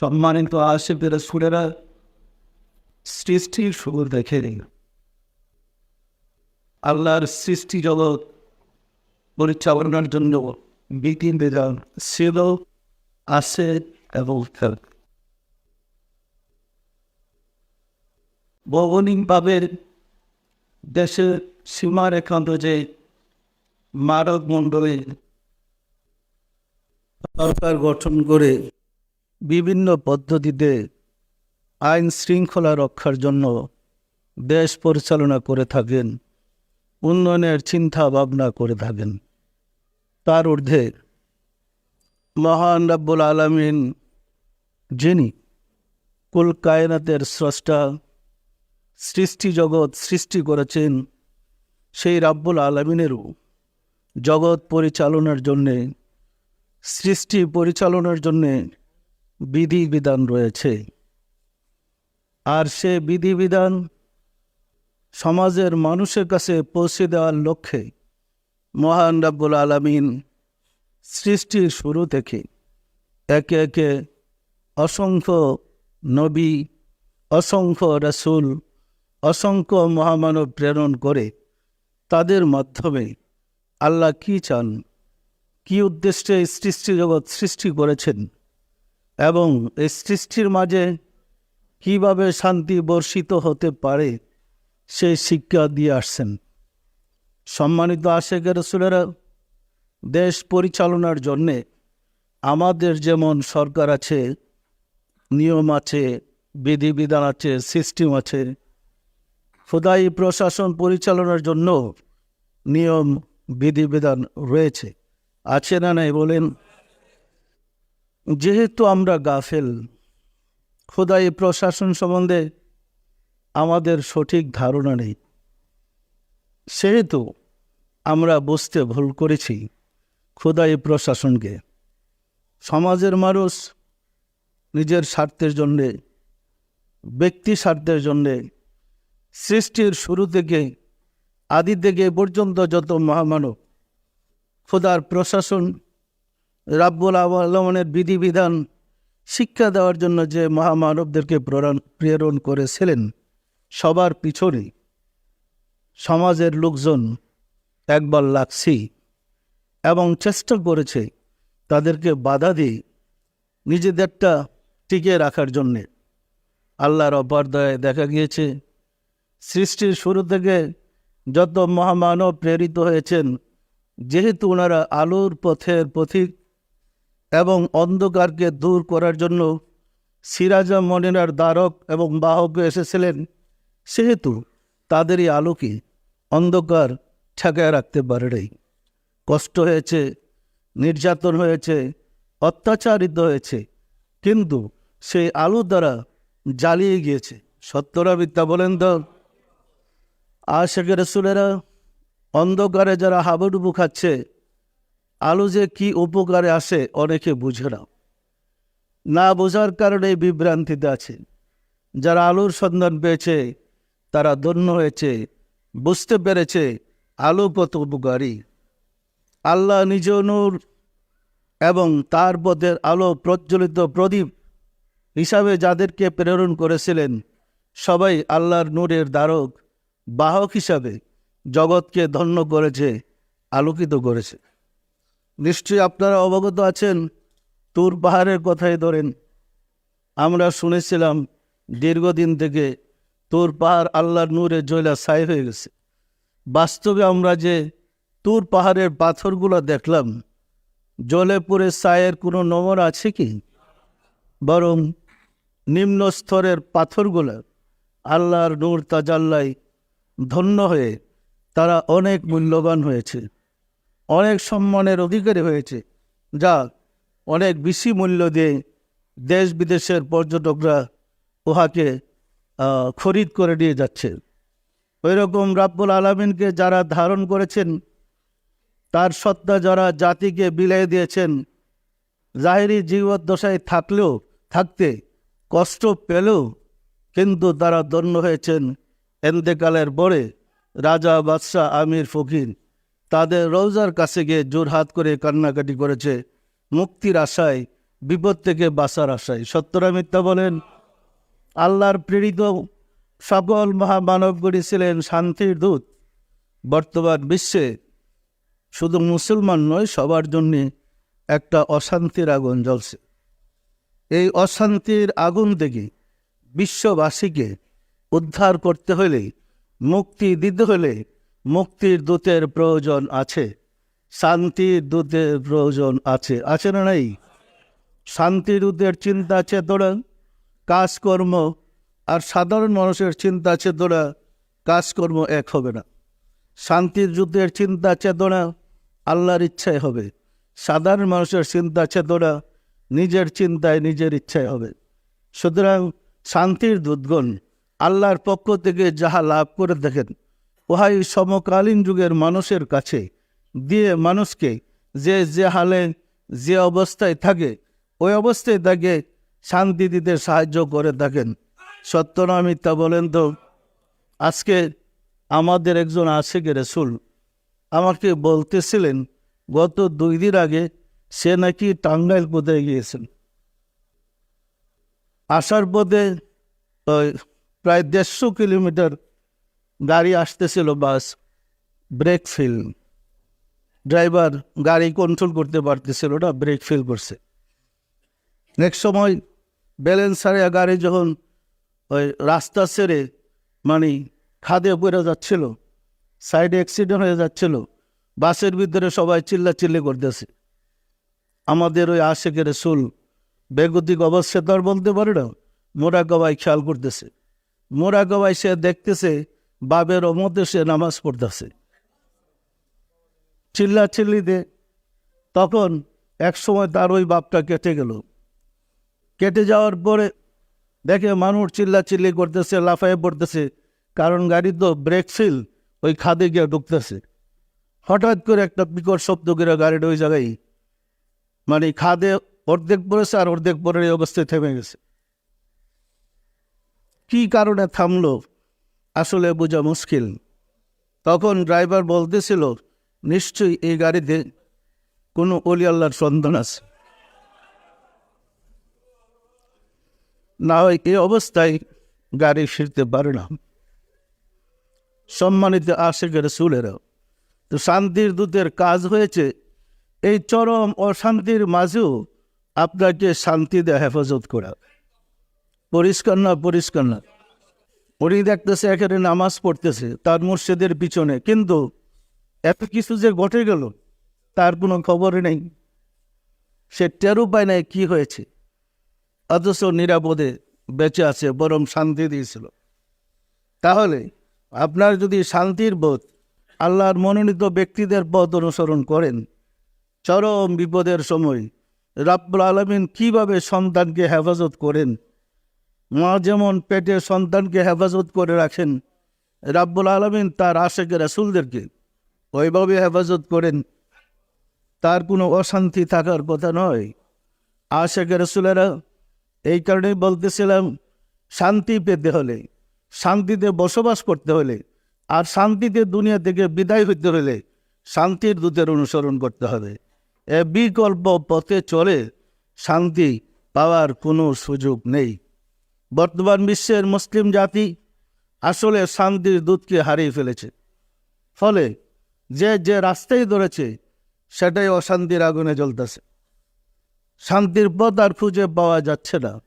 সম্মানিত আশেপের সুরেরা সৃষ্টির শুরু দেখে নিন। আল্লাহর সৃষ্টি জগৎ পরিচালনার জন্য বিধি বিধান ছিল, আছে এবং থাকবে ভৌগোলিকভাবে দেশের সীমারেখা যে মারক মণ্ডলে সরকার গঠন করে বিভিন্ন পদ্ধতিতে আইন শৃঙ্খলা রক্ষার জন্য দেশ পরিচালনা করে থাকেন, উন্নয়নের চিন্তা ভাবনা করে থাকেন। তার ঊর্ধ্বে মহান রাব্বুল আলমিন, যিনি কুল কায়নাতের স্রষ্টা, সৃষ্টি জগৎ সৃষ্টি করেছেন, সেই রাব্বুল আলমিনেরও জগৎ পরিচালনার জন্যে, সৃষ্টি পরিচালনার জন্যে বিধিবিধান রয়েছে। আর সে বিধিবিধান সমাজের মানুষের কাছে পৌঁছে দেওয়ার লক্ষ্যে মহান রাব্বুল আলমিন সৃষ্টির শুরু থেকে একে একে অসংখ্য নবী, অসংখ্য রসুল, অসংখ্য মহামানব প্রেরণ করে তাদের মাধ্যমে আল্লাহ কি চান, কি উদ্দেশ্যে সৃষ্টি জগৎ সৃষ্টি করেছেন এবং সৃষ্টির মাঝে কীভাবে শান্তি বর্ষিত হতে পারে সেই শিক্ষা দিয়ে আসছেন। সম্মানিত আশেকের রসুলেরা, দেশ পরিচালনার জন্যে আমাদের যেমন সরকার আছে, নিয়ম আছে, বিধিবিধান আছে, সিস্টেম আছে, খোদাই প্রশাসন পরিচালনার জন্য নিয়ম, বিধিবিধান রয়েছে। আছে না নাই বলেন? যেহেতু আমরা গাফেল, খোদাই প্রশাসন সম্বন্ধে আমাদের সঠিক ধারণা নেই। সেহেতু আমরা বুঝতে ভুল করেছি খোদাই প্রশাসনকে। সমাজের মানুষ নিজের স্বার্থের জন্যে, ব্যক্তি স্বার্থের জন্যে, সৃষ্টির শুরু থেকে আদি থেকে পর্যন্ত যত মহামানব, খোদার প্রশাসন রাব্বুল আলমনের বিধিবিধান শিক্ষা দেওয়ার জন্য যে মহামানবদেরকে প্রেরণ করেছিলেন, সবার পিছনে সমাজের লোকজন একবার লাগছি এবং চেষ্টা করেছে তাদেরকে বাধা দিয়ে নিজেদেরটা টিকে রাখার জন্যে। আল্লাহর অপারদয়ে দেখা গিয়েছে, সৃষ্টির শুরু থেকে যত মহামানব প্রেরিত হয়েছেন, যেহেতু ওনারা আলোর পথের পথিক এবং অন্ধকারকে দূর করার জন্য সিরাজা মনিরার দ্বারক এবং বাহক এসেছিলেন, সেহেতু তাদেরই আলোকে অন্ধকার ঠেকায় রাখতে পারে কষ্ট হয়েছে, নির্যাতন হয়েছে, অত্যাচারিত হয়েছে, কিন্তু সেই আলো দ্বারা জ্বালিয়ে গিয়েছে। সত্যরা বিদ্যা বলেন তো? আশেখের রসুলেরা অন্ধকারে যারা হাবুডুবু খাচ্ছে আলো যে কি উপকারে আসে অনেকে বুঝে না। না বোঝার কারণে বিভ্রান্তিতে আছে। যারা আলোর সন্ধান পেয়েছে, তারা ধন্য হয়েছে, বুঝতে পেরেছে আলো কত উপকারী। আল্লাহ নিজ নূর এবং তার পথের আলো প্রজ্বলিত প্রদীপ হিসাবে যাদেরকে প্রেরণ করেছিলেন, সবাই আল্লাহর নূরের দ্বারক, বাহক হিসাবে জগৎকে ধন্য করেছে, আলোকিত করেছে। নিশ্চয়ই আপনারা অবগত আছেন, তুর পাহাড়ের কথাই ধরেন। আমরা শুনেছিলাম, দীর্ঘদিন থেকে তুর পাহাড় আল্লাহর নূরে জয়লা ছাই হয়ে গেছে। বাস্তবে আমরা যে তুর পাহাড়ের পাথরগুলো দেখলাম, জলে পুরে ছায়ের কোনো নমর আছে কি? বরং নিম্ন স্তরের পাথরগুলো আল্লাহর নূর তাজাল্লাই ধন্য হয়ে তারা অনেক মূল্যবান হয়েছে। অনেক সম্মানের অধিকারী হয়েছে। যা অনেক বেশি মূল্য দিয়ে দেশ বিদেশের পর্যটকরা উহাকে খরিদ করে নিয়ে যাচ্ছে। ওই রকম রাব্বুল আলমিনকে যারা ধারণ করেছেন, তার সত্তা যারা জাতিকে বিলাই দিয়েছেন, জাহেরি জীবদ্দশায় থাকলেও, থাকতে কষ্ট পেলেও কিন্তু তারা দন্য হয়েছেন। এন্তেকালের পরে রাজা বাদশাহ আমির ফকির তাদের রৌজার কাছে গিয়ে জোরহাত করে কান্নাকাটি করেছে মুক্তির আশায়, বিপদ থেকে বাঁচার আশায়। সত্যরা মিথ্যা বলেন, আল্লাহর প্রেরিত সকল মহামানবগুলি ছিলেন শান্তির দূত। বর্তমান বিশ্বে শুধু মুসলমান নয়, সবার জন্য একটা অশান্তির আগুন জ্বলছে। এই অশান্তির আগুন থেকে বিশ্ববাসীকে উদ্ধার করতে হলে, মুক্তি দিতে হলে মুক্তির দূতের প্রয়োজন আছে। শান্তির দূতের প্রয়োজন আছে। আছে না নাই? শান্তির দূতের চিন্তা, চেতনা, কাজকর্ম আর সাধারণ মানুষের চিন্তা, চেতনা, কাজকর্ম এক হবে না। শান্তির যুদ্ধের চিন্তা, চেতনা আল্লাহর ইচ্ছায় হবে। সাধারণ মানুষের চিন্তা, চেতনা নিজের চিন্তায় নিজের ইচ্ছায় হবে। সুতরাং শান্তির দুধগণ আল্লাহর পক্ষ থেকে যাহা লাভ করে দেখেন উহাই সমকালীন যুগের মানুষের কাছে। দিয়ে মানুষকে যে যে হালে, যে অবস্থায় থাকে, ওই অবস্থায় তাকে শান্তি দিতে সাহায্য করে থাকেন। সত্য মিথ্যা বলেন তো? আজকে আমাদের একজন আশেকের রসুল আমাকে বলতেছিলেন, গত দুই দিন আগে সে নাকি টাঙ্গাইল কোথায় গিয়েছেন। আসার পথে প্রায় দেড়শো কিলোমিটার গাড়ি আসতেছিল বাস ব্রেক ফেল ড্রাইভার গাড়ি কন্ট্রোল করতে পারতেছিল না ব্রেক ফেল করছে। নেক্সট সময় ব্যালেন্স হারিয়ে গাড়ি যখন ওই রাস্তা ছেড়ে মানে খাদে পড়ে যাচ্ছিল সাইডে অ্যাক্সিডেন্ট হয়ে যাচ্ছিল, বাসের ভিতরে সবাই চিল্লা চিল্লি করতেছে। আমাদের ওই আশেকের সুল বেগতিক অবস্থা তো আর বলতে পারে না, মোরা গবাই খেয়াল করতেছে। মোরা গবাই সে দেখতেছে বাবের অমতে সে নামাজ পড়তেছে। চিল্লা চিল্লিতে তখন এক সময় তার ওই বাপটা কেটে গেল। কেটে যাওয়ার পরে দেখে মানুষ চিল্লা চিল্লি করতেছে, লাফায়ে পড়তেছে, কারণ গাড়ি তো ব্রেক ফিল ওই খাদে গিয়ে ঢুকতেছে। হঠাৎ করে একটা বিকট শব্দ করে গাড়িটা ওই জায়গায় মানে খাদে অর্ধেক পড়েছে আর অর্ধেক পরে এই অবস্থায় থেমে গেছে। কি কারণে থামলো? আসলে বোঝা মুশকিল। তখন ড্রাইভার বলতেছিল, নিশ্চয়ই এই গাড়িতে কোনো অলি আল্লাহর আছে। না হয় এই অবস্থায় গাড়ি ফিরতে পারে না। সম্মানিত আশেকের সুলেরা তো শান্তির দূতের কাজ হয়েছে, এই চরম অশান্তির মাঝেও আপনাকে শান্তিতে হেফাজত করা। পরিষ্কার না পরিষ্কার না। উনি দেখতেছে এখানে নামাজ পড়তেছে, তার মুর্শিদের পিছনে। কিন্তু এত কিছু যে ঘটে গেল, তার কোনো খবর নেই। সে টেরও পায় নাই কী হয়েছে। অথচ নিরাপদে বেঁচে আছে বরং শান্তি দিয়েছিল। তাহলে আপনার যদি শান্তির বোধ আল্লাহর মনোনীত ব্যক্তিদের পথ অনুসরণ করেন, চরম বিপদের সময় রাব্বুল আলমিন কীভাবে সন্তানকে হেফাজত করেন মা যেমন পেটে সন্তানকে হেফাজত করে রাখেন, রাব্বুল আলমিন তার আশেকে রাসুলদেরকে ওইভাবে হেফাজত করেন। তার কোনো অশান্তি থাকার কথা নয়। আশেকে রসুলেরা এই কারণেই বলতেছিলাম, শান্তি পেতে হলে, শান্তিতে বসবাস করতে হলে, আর শান্তিতে দুনিয়া থেকে বিদায় হইতে হলে শান্তির দূতের অনুসরণ করতে হবে। এ বিকল্প পথে চলে শান্তি পাওয়ার কোনো সুযোগ নেই। বর্তমান বিশ্বের মুসলিম জাতি আসলে শান্তির দুধকে হারিয়ে ফেলেছে। ফলে যে যে রাস্তায় ধরেছে, সেটাই অশান্তির আগুনে জ্বলতেছে। শান্তির পথ আর খুঁজে পাওয়া যাচ্ছে না।